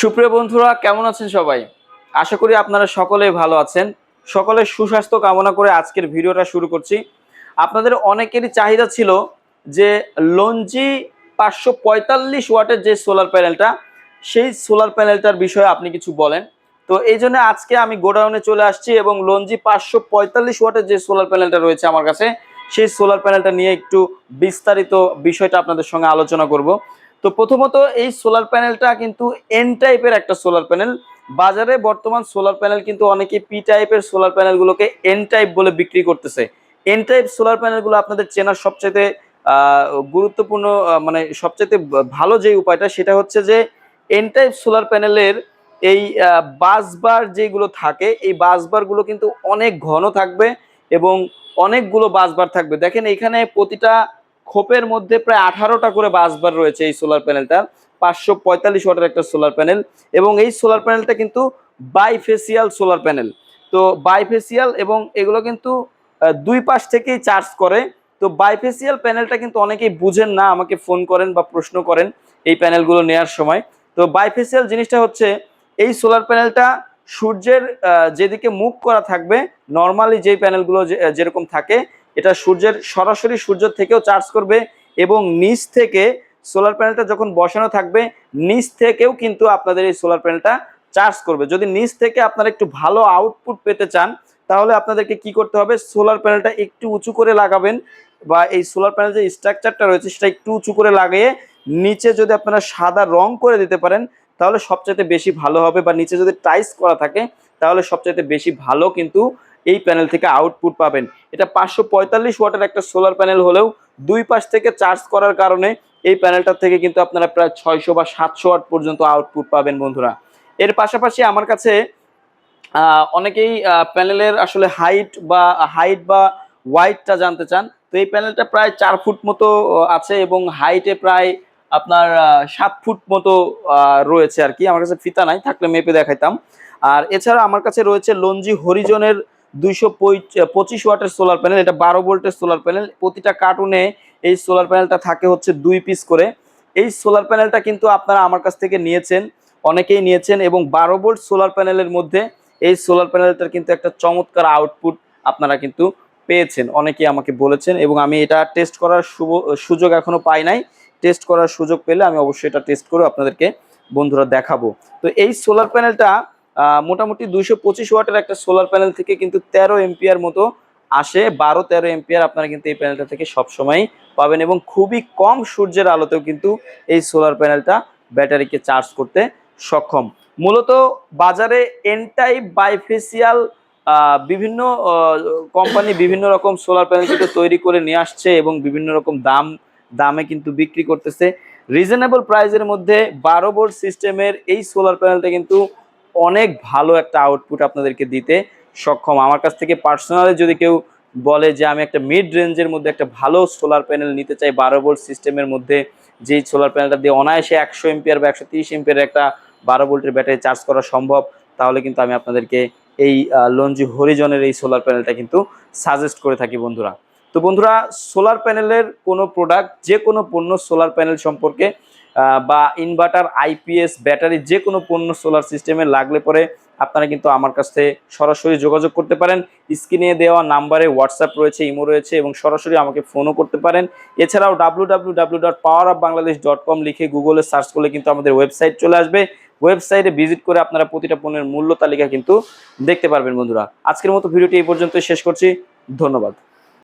সুপ্রিয় বন্ধুরা, কেমন আছেন সবাই? আশা করি আপনারা সকলেই ভালো আছেন। সকলের সুস্বাস্থ্য কামনা করে আজকের ভিডিওটা শুরু করছি। আপনাদের অনেকেরই চাহিদা ছিল যে লঞ্জি পাঁচশো পঁয়তাল্লিশ ওয়াটের যে সোলার প্যানেলটা সেই সোলার প্যানেলটার বিষয়ে আপনি কিছু বলেন। তো এই জন্য আজকে আমি গোডাউনে চলে আসছি এবং লঞ্জি পাঁচশো পঁয়তাল্লিশ ওয়াটের যে সোলার প্যানেলটা রয়েছে আমার কাছে, সেই সোলার প্যানেলটা নিয়ে একটু বিস্তারিত বিষয়টা আপনাদের সঙ্গে আলোচনা করব। তো প্রথমত এই সোলার প্যানেলটা কিন্তু এন টাইপের একটা সোলার প্যানেল বাজারে বর্তমান সোলার প্যানেল কিন্তু অনেকে পি টাইপের সোলার প্যানেলগুলোকে এন টাইপ বলে বিক্রি করতেছে। এন টাইপ সোলার প্যানেলগুলো আপনাদের চেনার সবচেয়ে গুরুত্বপূর্ণ মানে সবচেয়ে ভালো যে উপায়টা সেটা হচ্ছে যে এন টাইপ সোলার প্যানেলের এই বাসবার যেগুলো থাকে, এই বাসবারগুলো কিন্তু অনেক ঘন থাকবে এবং অনেকগুলো বাসবার থাকবে। দেখেন এখানে প্রতিটা খোপের মধ্যে প্রায় আঠারোটা করে বাসবার রয়েছে এই সোলার প্যানেলটার পাঁচশো পঁয়তাল্লিশ ওয়াটের একটা সোলার প্যানেল এবং এই সোলার প্যানেলটা কিন্তু বাইফেসিয়াল সোলার প্যানেল তো বাইফেসিয়াল এবং এগুলো কিন্তু দুই পাশ থেকেই চার্জ করে। তো বাইফেসিয়াল প্যানেলটা কিন্তু অনেকেই বুঝেন না, আমাকে ফোন করেন বা প্রশ্ন করেন এই প্যানেলগুলো নেওয়ার সময়। তো বাইফেসিয়াল জিনিসটা হচ্ছে, এই সোলার প্যানেলটা সূর্যের যেদিকে মুখ করা থাকবে নর্মালি যেই প্যানেলগুলো যেরকম থাকে এটা সূর্যের সরাসরি সূর্য থেকেও চার্জ করবে এবং নিচ থেকে সোলার প্যানেলটা যখন বসানো থাকবে, নিচ থেকেও কিন্তু আপনাদের এই সোলার প্যানেলটা চার্জ করবে। যদি নিচ থেকে আপনারা একটু ভালো আউটপুট পেতে চান, তাহলে আপনাদেরকে কি করতে হবে? সোলার প্যানেলটা একটু উঁচু করে লাগাবেন বা এই সোলার প্যানেল যে স্ট্রাকচারটা রয়েছে, সেটা একটু উঁচু করে লাগিয়ে নিচে যদি আপনারা সাদা রং করে দিতে পারেন, তাহলে সবচাইতে বেশি ভালো হবে বা নিচে যদি টাইস করা থাকে, তাহলে সবচাইতে বেশি ভালো কিন্তু এই প্যানেল থেকে আউটপুট পাবেন। এটা পাঁচশো পঁয়তাল্লিশ ওয়াটের একটা সোলার প্যানেল হলেও দুই পাশ থেকে চার্জ করার কারণে এই প্যানেলটা থেকে কিন্তু আপনারা প্রায় ছয়শো বা সাতশো ওয়াট পর্যন্ত আউটপুট পাবেন বন্ধুরা। এর পাশাপাশি আমার কাছে অনেকেই প্যানেলের আসলে হাইট বা হাইট বা ওয়াইটটা জানতে চান। তো এই প্যানেলটা প্রায় চার ফুট মতো আছে এবং হাইটে প্রায় আপনার সাত ফুট মতো রয়েছে আর কি। আমার কাছে ফিতা নাই, থাকলে মেপে দেখাইতাম। আর এছাড়া আমার কাছে রয়েছে লঞ্জি হরিজনের দুইশো পঁচিশ ওয়াটের সোলার প্যানেল, এটা বারো ভোল্টের সোলার প্যানেল। প্রতিটা কার্টুনে এই সোলার প্যানেলটা থাকে হচ্ছে দুই পিস করে। এই সোলার প্যানেলটা কিন্তু আপনারা আমার কাছ থেকে নিয়েছেন, অনেকেই নিয়েছেন, এবং বারো ভোল্ট সোলার প্যানেলের মধ্যে এই সোলার প্যানেলটার কিন্তু একটা চমৎকার আউটপুট আপনারা কিন্তু পেয়েছেন। অনেকেই আমাকে বলেছেন, এবং আমি এটা টেস্ট করার সুযোগ এখনও পাই নাই। টেস্ট করার সুযোগ পেলে আমি অবশ্যই এটা টেস্ট করে আপনাদেরকে বন্ধুরা দেখাবো। তো এই সোলার প্যানেলটা মোটামুটি দুইশো পঁচিশ ওয়াটের একটা সোলার প্যানেল থেকে কিন্তু তেরো এম্পিয়ার মতো আসে, বারো, তেরো এম্পিয়ার আপনারা কিন্তু এই প্যানেলটা থেকে সবসময় পাবেন এবং খুবই কম সূর্যের আলোতেও কিন্তু এই সোলার প্যানেলটা ব্যাটারিকে চার্জ করতে সক্ষম। মূলত বাজারে এনটাইপ বাইফেসিয়াল বিভিন্ন কোম্পানি বিভিন্ন রকম সোলার প্যানেল কিন্তু তৈরি করে নিয়ে আসছে এবং বিভিন্ন রকম দাম, দামে কিন্তু বিক্রি করতেছে। রিজনেবল প্রাইসের মধ্যে বারো বোর্ড সিস্টেমের এই সোলার প্যানেলটা কিন্তু অনেক ভালো একটা আউটপুট আপনাদেরকে দিতে সক্ষম। আমার কাছ থেকে পার্সোনালি যদি কেউ বলে যে, আমি একটা মিড রেঞ্জের মধ্যে একটা ভালো সোলার প্যানেল নিতে চাই, বারো ভোল্ট সিস্টেমের মধ্যে যেই সোলার প্যানেলটা দিয়ে অনায়াসে একশো এমপিয়ার বা একশো তিরিশ এমপিয়ার একটা বারো ভোল্টের ব্যাটারি চার্জ করা সম্ভব, তাহলে কিন্তু আমি আপনাদেরকে এই লঞ্জি হরিজনের এই সোলার প্যানেলটা কিন্তু সাজেস্ট করে থাকি বন্ধুরা। তো বন্ধুরা সোলার প্যানেলের কোনো প্রোডাক্ট যে কোনো পণ্য সোলার প্যানেল সম্পর্কে বা ইনভার্টার আইপিএস ব্যাটারি যে কোনো পণ্য সোলার সিস্টেমে লাগলে পরে আপনারা কিন্তু আমার কাছ থেকে সরাসরি যোগাযোগ করতে পারেন। স্ক্রিনে দেওয়া নাম্বারে হোয়াটসঅ্যাপ রয়েছে ইমো রয়েছে এবং সরাসরি আমাকে ফোনও করতে পারেন। এছাড়াও W W W dot power of Bangladesh dot com লিখে গুগলে সার্চ করলে কিন্তু আমাদের ওয়েবসাইট চলে আসবে। ওয়েবসাইটে ভিজিট করে আপনারা প্রতিটা পণ্যের মূল্য তালিকা কিন্তু দেখতে পারবেন বন্ধুরা। আজকের মতো ভিডিওটি এই পর্যন্ত শেষ করছি। ধন্যবাদ।